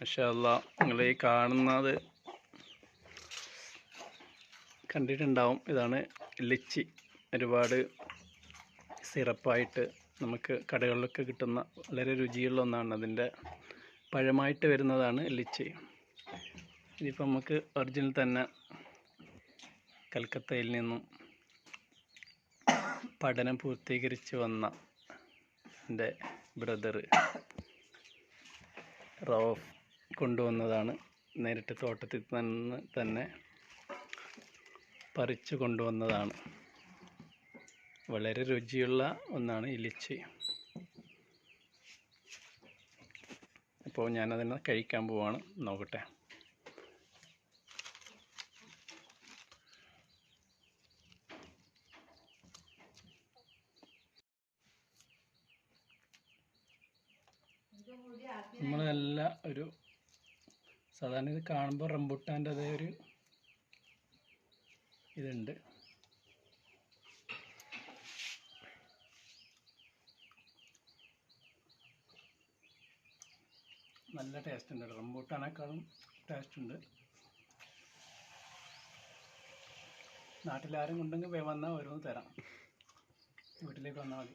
മാഷാല്ല നിങ്ങൾ ഈ കാണുന്നത് കണ്ടിട്ടുണ്ടാവും. ഇതാണ് ലിച്ചി. ഒരുപാട് സിറപ്പായിട്ട് നമുക്ക് കടകളിലൊക്കെ കിട്ടുന്ന വളരെ രുചിയുള്ള ഒന്നാണ്. അതിന്റെ പഴമായിട്ട് വരുന്നതാണ് ലിച്ചി. ഇതിപ്പോൾ നമുക്ക് ഒറിജിനൽ തന്നെ കൽക്കത്തയിൽ നിന്നും പഠനം പൂർത്തീകരിച്ച് വന്ന എന്റെ ബ്രദറ് റോഫ്. കൊണ്ടുവന്നതാണ്. നേരിട്ട് തോട്ടത്തിൽ നിന്ന് തന്നെ പറിച്ചു കൊണ്ടുവന്നതാണ്. വളരെ രുചിയുള്ള ഒന്നാണ് ഈ ലിച്ചി അപ്പോൾ ഞാനതിനെ കഴിക്കാൻ പോവാണ്. നോക്കട്ടെ. നമ്മളല്ല ഒരു സാധാരണ ഇത് കാണുമ്പോൾ റംബുട്ടാന്റെ അതേ ഒരു ഇതുണ്ട്. നല്ല ടേസ്റ്റ് ഉണ്ട് റംബൂട്ടാനേക്കാളും ടേസ്റ്റ് ഉണ്ട്. നാട്ടിലാരും ഉണ്ടെങ്കിൽ വന്നാൽ ഓരോന്ന് തരാം. വീട്ടിലേക്ക് വന്നാൽ മതി.